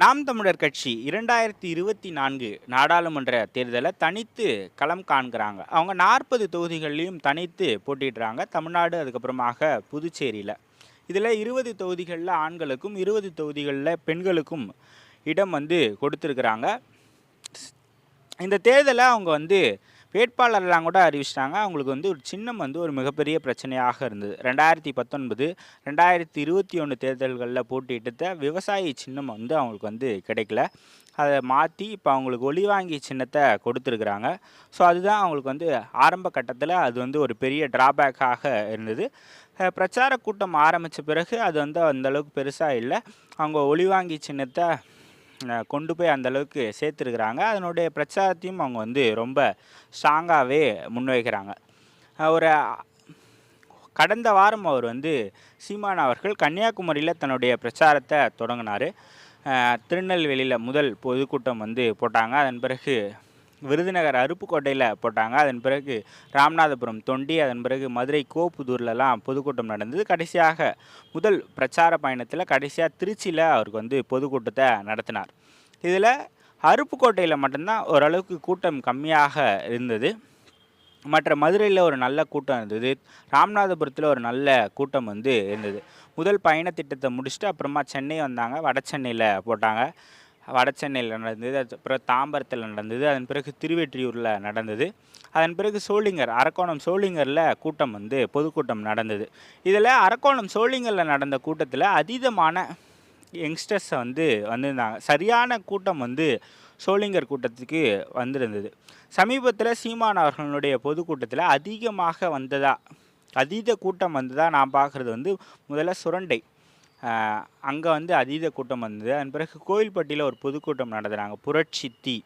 நாம் தமிழர் கட்சி இரண்டாயிரத்தி இருபத்தி நான்கு நாடாளுமன்ற தேர்தலை தனித்து களம் காண்கிறாங்க. அவங்க நாற்பது தொகுதிகள்லையும் தனித்து போட்டிடுறாங்க தமிழ்நாடு அதுக்கப்புறமாக புதுச்சேரியில். இதில் இருபது தொகுதிகளில் ஆண்களுக்கும் இருபது தொகுதிகளில் பெண்களுக்கும் இடம் வந்து கொடுத்துருக்குறாங்க. இந்த தேர்தலை அவங்க வந்து வேட்பாளர்லாம் கூட அறிவிச்சிட்டாங்க. அவங்களுக்கு வந்து ஒரு சின்னம் வந்து ஒரு மிகப்பெரிய பிரச்சனையாக இருந்தது. ரெண்டாயிரத்தி பத்தொன்பது ரெண்டாயிரத்தி இருபத்தி ஒன்று தேர்தல்களில் போட்டியிட்ட விவசாயி சின்னம் வந்து அவங்களுக்கு வந்து கிடைக்கல. அதை மாற்றி இப்போ அவங்களுக்கு ஒளிவாங்கி சின்னத்தை கொடுத்துருக்குறாங்க. ஸோ அதுதான் அவங்களுக்கு வந்து ஆரம்ப கட்டத்தில் அது வந்து ஒரு பெரிய ட்ராபேக்காக இருந்தது. பிரச்சார கூட்டம் ஆரம்பித்த பிறகு அது வந்து அந்தளவுக்கு பெருசாக இல்லை. அவங்க ஒளிவாங்கி சின்னத்தை கொண்டு போய் அந்தளவுக்கு சேர்த்துருக்குறாங்க. அதனுடைய பிரச்சாரத்தையும் அவங்க வந்து ரொம்ப ஸ்ட்ராங்காகவே முன்வைக்கிறாங்க. ஒரு கடந்த வாரம் அவர் வந்து சீமான் அவர்கள் கன்னியாகுமரியில் தன்னுடைய பிரச்சாரத்தை தொடங்கினார். திருநெல்வேலியில் முதல் பொதுக்கூட்டம் வந்து போட்டாங்க. அதன் பிறகு விருதுநகர் அருப்புக்கோட்டையில் போட்டாங்க. அதன் பிறகு ராமநாதபுரம் தொண்டி அதன் பிறகு மதுரை கோப்புதூர்லலாம் பொதுக்கூட்டம் நடந்தது. கடைசியாக முதல் பிரச்சார பயணத்தில் கடைசியாக திருச்சியில் அவருக்கு வந்து பொதுக்கூட்டத்தை நடத்தினார். இதில் அருப்புக்கோட்டையில் மட்டும்தான் ஓரளவுக்கு கூட்டம் கம்மியாக இருந்தது. மற்ற மதுரையில் ஒரு நல்ல கூட்டம் இருந்தது. ராமநாதபுரத்தில் ஒரு நல்ல கூட்டம் வந்து இருந்தது. முதல் பயண திட்டத்தை முடிச்சுட்டு அப்புறமா சென்னை வந்தாங்க. வட சென்னையில் போட்டாங்க. வட சென்னையில் நடந்தது அது அப்புறம் தாம்பரத்தில் நடந்தது அதன் பிறகு திருவெற்றியூரில் நடந்தது. அதன் பிறகு சோளிங்கர் அரக்கோணம் சோளிங்கரில் கூட்டம் வந்து பொதுக்கூட்டம் நடந்தது. இதில் அரக்கோணம் சோளிங்கரில் நடந்த கூட்டத்தில் அதீதமான யங்ஸ்டர்ஸை வந்து வந்திருந்தாங்க. சரியான கூட்டம் வந்து சோளிங்கர் கூட்டத்துக்கு வந்திருந்தது. சமீபத்தில் சீமான் அவர்களுடைய பொதுக்கூட்டத்தில் அதிகமாக வந்ததா அதீத கூட்டம் வந்ததாக நான் பார்க்குறது வந்து முதல்ல சுரண்டை. அங்கே வந்து அதீத கூட்டம் வந்தது. அதன் பிறகு கோயில்பட்டியில் ஒரு பொதுக்கூட்டம் நடத்துகிறாங்க புரட்சி தீ.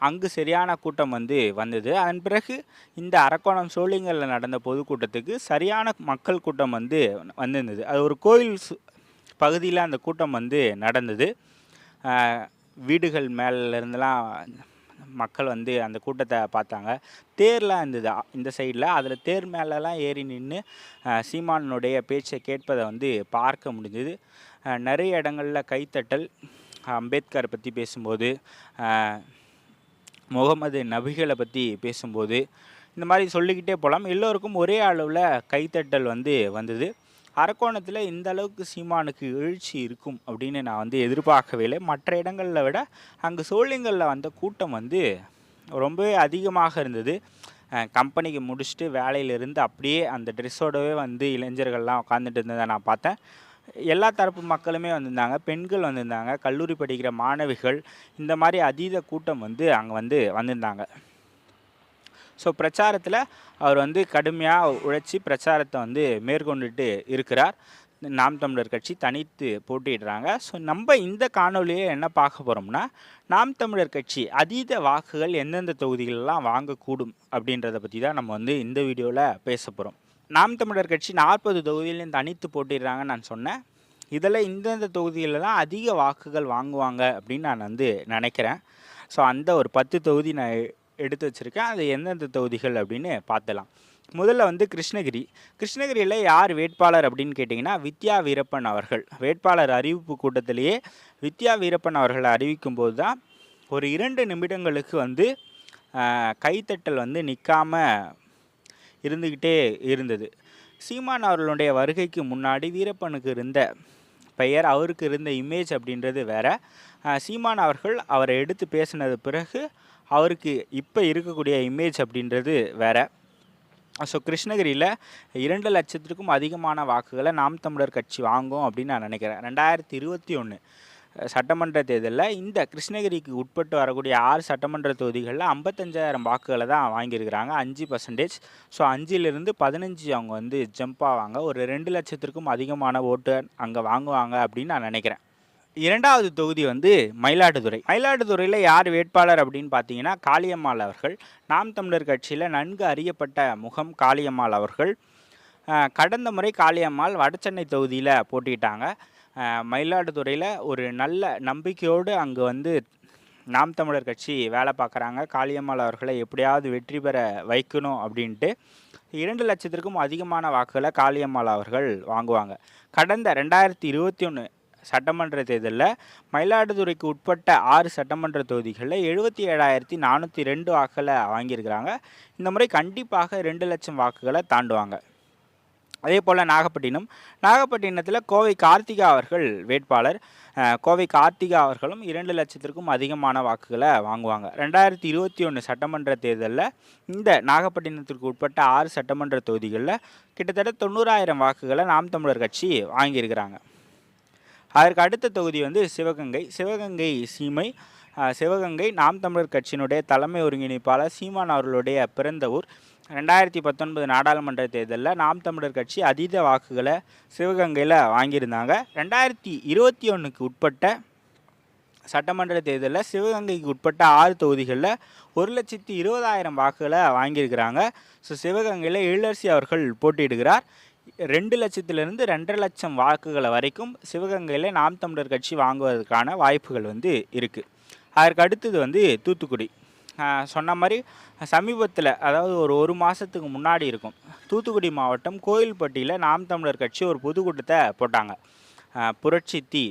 அங்கு சரியான கூட்டம் வந்து வந்தது. அதன் பிறகு இந்த அரக்கோணம் சோழிங்கரில் நடந்த பொதுக்கூட்டத்துக்கு சரியான மக்கள் கூட்டம் வந்து வந்திருந்தது. அது ஒரு கோயில் சு பகுதியில் அந்த கூட்டம் வந்து நடந்தது. வீடுகள் மேலேருந்துலாம் மக்கள் வந்து அந்த கூட்டத்தை பார்த்தாங்க. தேர்லாம் இருந்தது. இந்த சைடில். அதில் தேர் மேலெலாம் ஏறி நின்று சீமானுடைய பேச்சை கேட்பதை வந்து பார்க்க முடிஞ்சது. நிறைய இடங்களில் கைத்தட்டல் அம்பேத்கரை பற்றி பேசும்போது முகமது நபிகளை பற்றி பேசும்போது இந்த மாதிரி சொல்லிக்கிட்டே போகலாம் எல்லோருக்கும் ஒரே அளவில் கைத்தட்டல் வந்து வந்தது. அரக்கோணத்தில் இந்த அளவுக்கு சீமானுக்கு எழுச்சி இருக்கும் அப்படின்னு நான் வந்து எதிர்பார்க்கவே இல்லை. மற்ற இடங்களில் விட அங்கே சோழிங்களில் வந்த கூட்டம் வந்து ரொம்பவே அதிகமாக இருந்தது. கம்பெனிக்கு முடிச்சுட்டு வேலையிலிருந்து அப்படியே அந்த ட்ரெஸ்ஸோடவே வந்து இளைஞர்கள்லாம் உட்காந்துட்டு இருந்ததை நான் பார்த்தேன். எல்லா தரப்பு மக்களுமே வந்திருந்தாங்க பெண்கள் வந்திருந்தாங்க கல்லூரி படிக்கிற மாணவிகள் இந்த மாதிரி அதீத கூட்டம் வந்து அங்கே வந்து வந்திருந்தாங்க. ஸோ பிரச்சாரத்தில் அவர் வந்து கடுமையாக உழைச்சி பிரச்சாரத்தை வந்து மேற்கொண்டுட்டு இருக்கிறார். நாம் தமிழர் கட்சி தனித்து போட்டிடுறாங்க ஸோ நம்ம இந்த காணொலியை என்ன பார்க்க போகிறோம்னா நாம் தமிழர் கட்சி அதீத வாக்குகள் எந்தெந்த தொகுதிகளெலாம் வாங்கக்கூடும் அப்படின்றத பற்றி தான் நம்ம வந்து இந்த வீடியோவில் பேச போகிறோம் நாம் தமிழர் கட்சி நாற்பது தொகுதியிலையும் தனித்து போட்டிடுறாங்கன்னு நான் சொன்னேன். இதில் இந்தந்த தொகுதிகளில் தான் அதிக வாக்குகள் வாங்குவாங்க அப்படின்னு நான் வந்து நினைக்கிறேன். ஸோ அந்த ஒரு பத்து தொகுதி நான் எடுத்து வச்சுருக்கேன். அது எந்தெந்த தொகுதிகள் அப்படின்னு பார்த்தலாம். முதல்ல வந்து கிருஷ்ணகிரி. கிருஷ்ணகிரியில் யார் வேட்பாளர் அப்படின்னு கேட்டிங்கன்னா வித்யா வீரப்பன் அவர்கள். வேட்பாளர் அறிவிப்பு கூட்டத்திலேயே வித்யா வீரப்பன் அவர்களை அறிவிக்கும் போது தான் ஒரு இரண்டு நிமிடங்களுக்கு வந்து கைத்தட்டல் வந்து நிற்காம இருந்துக்கிட்டே இருந்தது. சீமான் அவர்களுடைய வருகைக்கு முன்னாடி வீரப்பனுக்கு இருந்த பெயர் அவருக்கு இருந்த இமேஜ் அப்படின்றது வேற. சீமான் அவர்கள் அவரை எடுத்து பேசினது பிறகு அவருக்கு இப்போ இருக்கக்கூடிய இமேஜ் அப்படின்றது வேற. ஸோ கிருஷ்ணகிரியில் இரண்டு லட்சத்திற்கும் அதிகமான வாக்குகளை நாம் தமிழர் கட்சி வாங்கும் அப்படின்னு நான் நினைக்கிறேன். ரெண்டாயிரத்தி இருபத்தி ஒன்று சட்டமன்ற தேர்தலில் இந்த கிருஷ்ணகிரிக்கு உட்பட்டு வரக்கூடிய ஆறு சட்டமன்ற தொகுதிகளில் ஐம்பத்தஞ்சாயிரம் வாக்குகளை தான் வாங்கியிருக்கிறாங்க. அஞ்சு பர்சன்டேஜ் ஸோ அஞ்சிலிருந்து பதினஞ்சு அவங்க வந்து ஜம்ப் ஆவாங்க. ஒரு ரெண்டு லட்சத்திற்கும் அதிகமான ஓட்டு அங்கே வாங்குவாங்க அப்படின்னு நான் நினைக்கிறேன். இரண்டாவது தொகுதி வந்து மயிலாடுதுறை. மயிலாடுதுறையில் யார் வேட்பாளர் அப்படின்னு பார்த்தீங்கன்னா காளியம்மாள் அவர்கள். நாம் தமிழர் கட்சியில் நன்கு அறியப்பட்ட முகம் காளியம்மாள் அவர்கள். கடந்த முறை காளியம்மாள் வடசென்னை தொகுதியில் போட்டிட்டாங்க மயிலாடுதுறையில் ஒரு நல்ல நம்பிக்கையோடு அங்கே வந்து நாம் தமிழர் கட்சி வேலை பார்க்குறாங்க. காளியம்மாள் அவர்களை எப்படியாவது வெற்றி பெற வைக்கணும் அப்படின்ட்டு இரண்டு லட்சத்திற்கும் அதிகமான வாக்குகளை காளியம்மாள் அவர்கள் வாங்குவாங்க. கடந்த ரெண்டாயிரத்தி இருபத்தி ஒன்று சட்டமன்ற தேர்தலில் மயிலாடுதுறைக்கு உட்பட்ட ஆறு சட்டமன்ற தொகுதிகளில் எழுபத்தி ஏழாயிரத்தி நானூற்றி ரெண்டு வாக்குகளை வாங்கியிருக்கிறாங்க. இந்த முறை கண்டிப்பாக ரெண்டு லட்சம் வாக்குகளை தாண்டுவாங்க. அதே போல் நாகப்பட்டினம். நாகப்பட்டினத்தில் கோவை கார்த்திகா அவர்கள் வேட்பாளர். கோவை கார்த்திகா அவர்களும் இரண்டு லட்சத்திற்கும் அதிகமான வாக்குகளை வாங்குவாங்க. ரெண்டாயிரத்தி இருபத்தி ஒன்று சட்டமன்ற தேர்தலில் இந்த நாகப்பட்டினத்திற்கு உட்பட்ட ஆறு சட்டமன்ற தொகுதிகளில் கிட்டத்தட்ட தொண்ணூறாயிரம் வாக்குகளை நாம் தமிழர் கட்சி வாங்கியிருக்கிறாங்க. அதற்கு அடுத்த தொகுதி வந்து சிவகங்கை சிவகங்கை சீமை சிவகங்கை நாம் தமிழர் கட்சியினுடைய தலைமை ஒருங்கிணைப்பாளர் சீமான் அவர்களுடைய பிறந்த ஊர். ரெண்டாயிரத்தி பத்தொன்பது நாடாளுமன்ற தேர்தலில் நாம் தமிழர் கட்சி அதீத வாக்குகளை சிவகங்கையில் வாங்கியிருந்தாங்க. ரெண்டாயிரத்தி இருபத்தி ஒன்றுக்கு உட்பட்ட சட்டமன்ற தேர்தலில் சிவகங்கைக்கு உட்பட்ட ஆறு தொகுதிகளில் ஒரு லட்சத்தி இருபதாயிரம் வாக்குகளை வாங்கியிருக்கிறாங்க. ஸோ சிவகங்கையில் எழிலரசி அவர்கள் போட்டியிடுகிறார். ரெண்டு லட்சத்திலிருந்து ரெண்டரை லட்சம் வாக்குகளை வரைக்கும் சிவகங்கையில் நாம் தமிழர் கட்சி வாங்குவதற்கான வாய்ப்புகள் வந்து இருக்குது அதற்கு அடுத்தது வந்து தூத்துக்குடி. சொன்ன மாதிரி சமீபத்தில் அதாவது ஒரு ஒரு மாதத்துக்கு முன்னாடி இருக்கும் தூத்துக்குடி மாவட்டம் கோயில்பட்டியில் நாம் தமிழர் கட்சி ஒரு பொதுக்கூட்டத்தை போட்டாங்க. புரட்சி தீ.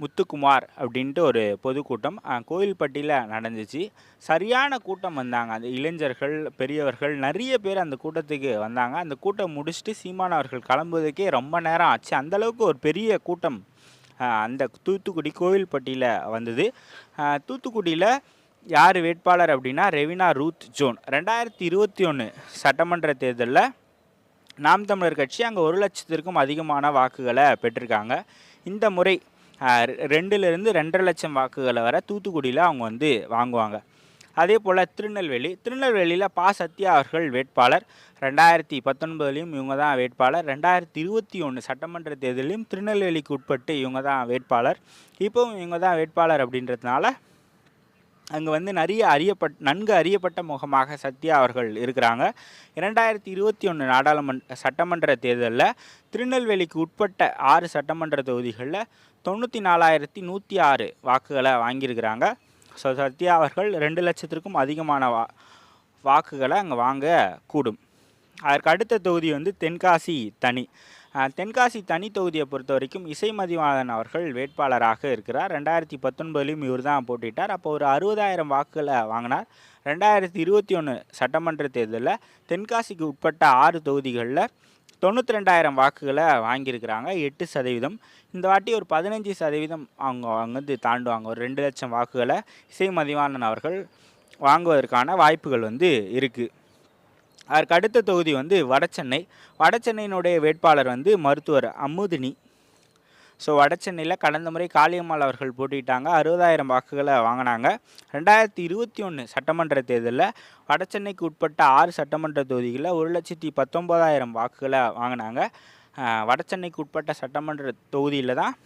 முத்துக்குமார் அப்படின்ட்டு ஒரு பொதுக்கூட்டம் கோயில்பட்டியில் நடந்துச்சு. சரியான கூட்டம் வந்தாங்க. அந்த இளைஞர்கள் பெரியவர்கள் நிறைய பேர் அந்த கூட்டத்துக்கு வந்தாங்க. அந்த கூட்டம் முடிச்சுட்டு சீமானவர்கள் கிளம்புவதுக்கே கிளம்புவதற்கே ரொம்ப நேரம் ஆச்சு. அந்தளவுக்கு ஒரு பெரிய கூட்டம் அந்த தூத்துக்குடி கோவில்பட்டியில் வந்தது. தூத்துக்குடியில் யார் வேட்பாளர் அப்படின்னா ரெவினா ரூத் ஜோன். ரெண்டாயிரத்தி இருபத்தி ஒன்று சட்டமன்ற தேர்தலில் நாம் தமிழர் கட்சி அங்கே ஒரு லட்சத்திற்கும் அதிகமான வாக்குகளை பெற்றிருக்காங்க. இந்த முறை ரெண்டுலேருந்து ரெண்டரை லட்சம் வாக்குகளை வர தூத்துக்குடியில் அவங்க வந்து வாங்குவாங்க. அதே போல் திருநெல்வேலி திருநெல்வேலியில் பா. சத்யா அவர்கள் வேட்பாளர். ரெண்டாயிரத்தி பத்தொன்பதுலேயும் இவங்க தான் வேட்பாளர். ரெண்டாயிரத்தி இருபத்தி ஒன்று சட்டமன்ற தேர்தலையும் திருநெல்வேலிக்கு உட்பட்டு இவங்க தான் வேட்பாளர். இப்போவும் இவங்க தான் வேட்பாளர் அப்படின்றதுனால அங்கே வந்து நிறைய அறியப்பட் நன்கு அறியப்பட்ட முகமாக சத்யா அவர்கள் இருக்கிறாங்க. இரண்டாயிரத்தி இருபத்தி ஒன்று நாடாளுமன்ற சட்டமன்ற தேர்தலில் திருநெல்வேலிக்கு உட்பட்ட ஆறு சட்டமன்ற தொகுதிகளில் தொண்ணூற்றி நாலாயிரத்தி நூற்றி ஆறு வாக்குகளை வாங்கியிருக்கிறாங்க. ஸோ சத்யா அவர்கள் ரெண்டு லட்சத்திற்கும் அதிகமான வா வாக்குகளை அங்கே வாங்க கூடும். அதற்கு அடுத்த தொகுதி வந்து தென்காசி தனி. தென்காசி தனி தொகுதியை பொறுத்த வரைக்கும் இசை மதிவாதன் அவர்கள் வேட்பாளராக இருக்கிறார். ரெண்டாயிரத்தி பத்தொன்பதுலேயும் இவர் தான் போட்டிட்டார் அப்போ ஒரு அறுபதாயிரம் வாக்குகளை வாங்கினார். ரெண்டாயிரத்தி இருபத்தி ஒன்று சட்டமன்ற தேர்தலில் தென்காசிக்கு உட்பட்ட ஆறு தொகுதிகளில் தொண்ணூற்றி ரெண்டாயிரம் வாக்குகளை வாங்கியிருக்கிறாங்க. எட்டு சதவீதம். இந்த வாட்டி ஒரு பதினஞ்சு சதவீதம் அவங்க அவங்க வந்து தாண்டுவாங்க. ஒரு ரெண்டு லட்சம் வாக்குகளை இசை மதிவாணன் அவர்கள் வாங்குவதற்கான வாய்ப்புகள் வந்து இருக்குது அதற்கு அடுத்த தொகுதி வந்து வடசென்னை வடசென்னையினுடைய வேட்பாளர் வந்து மருத்துவர் அமுதினி. ஸோ வடசென்னையில் கடந்த முறை காளியம்மாள் அவர்கள் போட்டிட்டாங்க அறுபதாயிரம் வாக்குகளை வாங்கினாங்க. ரெண்டாயிரத்தி இருபத்தி ஒன்று சட்டமன்ற தேர்தலில் வடசென்னைக்கு உட்பட்ட ஆறு சட்டமன்ற தொகுதிகளில் ஒரு லட்சத்தி பத்தொம்போதாயிரம் வாக்குகளை வாங்கினாங்க. ஆஹ் வடசென்னைக்கு உட்பட்ட சட்டமன்ற தொகுதியில் தான்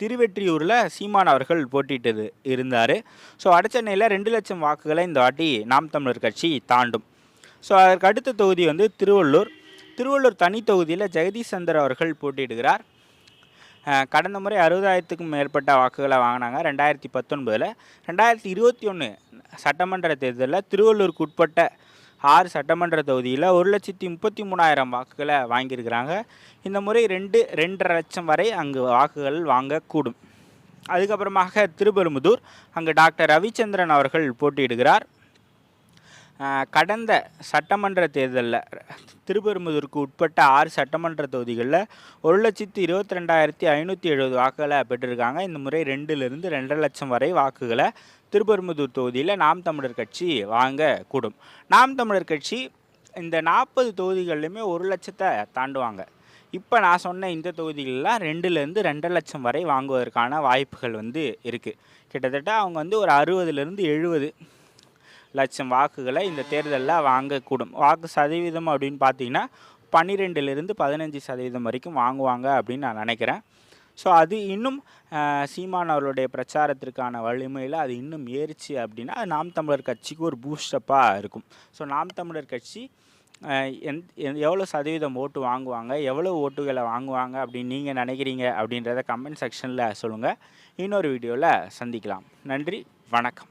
திருவெற்றியூரில் சீமான் அவர்கள் போட்டிட்டு இருந்தார். ஸோ வடசென்னையில் ரெண்டு லட்சம் வாக்குகளை இந்த வாட்டி நாம் தமிழர் கட்சி தாண்டும். ஸோ அதற்கு அடுத்த தொகுதி வந்து திருவள்ளூர். திருவள்ளூர் தனி தொகுதியில் ஜெகதீஷ் சந்தர் அவர்கள் போட்டியிடுகிறார். கடந்த முறை அறுபதாயிரத்துக்கும் மேற்பட்ட வாக்குகளை வாங்கினாங்க. ரெண்டாயிரத்தி பத்தொன்பதில். ரெண்டாயிரத்தி இருபத்தி ஒன்று சட்டமன்ற தேர்தலில் திருவள்ளூருக்கு உட்பட்ட ஆறு சட்டமன்ற தொகுதியில் ஒரு லட்சத்தி முப்பத்தி மூணாயிரம் வாக்குகளை வாங்கியிருக்கிறாங்க. இந்த முறை ரெண்டு ரெண்டரை லட்சம் வரை அங்கு வாக்குகள் வாங்கக்கூடும். அதுக்கப்புறமாக திருப்பெரும்புதூர் அங்கு டாக்டர் ரவிச்சந்திரன் அவர்கள் போட்டியிடுகிறார். கடந்த சட்டமன்ற தேர்தலில் திருப்பெரும்புதூருக்கு உட்பட்ட ஆறு சட்டமன்ற தொகுதிகளில் ஒரு லட்சத்து இருபத்தி ரெண்டாயிரத்தி ஐநூற்றி எழுபது வாக்குகளை பெற்றிருக்காங்க. இந்த முறை ரெண்டுலேருந்து ரெண்டரை லட்சம் வரை வாக்குகளை திருப்பெரும்புதூர் தொகுதியில் நாம் தமிழர் கட்சி வாங்க கூடும் நாம் தமிழர் கட்சி இந்த நாற்பது தொகுதிகள்லையுமே ஒரு லட்சத்தை தாண்டுவாங்க. இப்போ நான் சொன்ன இந்த தொகுதிகளெலாம் ரெண்டுலேருந்து ரெண்டரை லட்சம் வரை வாங்குவதற்கான வாய்ப்புகள் வந்து இருக்குது கிட்டத்தட்ட அவங்க வந்து ஒரு அறுபதுலேருந்து எழுபது லட்சம் வாக்குகளை இந்த தேர்தலில் வாங்கக்கூடும். வாக்கு சதவீதம் அப்படின்னு பார்த்தீங்கன்னா பன்னிரெண்டுலேருந்து பதினஞ்சு சதவீதம் வரைக்கும் வாங்குவாங்க அப்படின்னு நான் நினைக்கிறேன். ஸோ அது இன்னும் சீமான் அவர்களுடைய பிரச்சாரத்திற்கான வலிமையில் அது இன்னும் ஏறிச்சு அப்படின்னா அது நாம் தமிழர் கட்சிக்கு ஒரு பூஸ்டப்பாக இருக்கும். ஸோ நாம் தமிழர் கட்சி எந் எந்- எவ்வளோ சதவீதம் ஓட்டு வாங்குவாங்க எவ்வளோ ஓட்டுகளை வாங்குவாங்க அப்படின்னு நீங்கள் நினைக்கிறீங்க அப்படின்றத கமெண்ட் செக்ஷனில் சொல்லுங்கள் இன்னொரு வீடியோவில் சந்திக்கலாம். நன்றி வணக்கம்.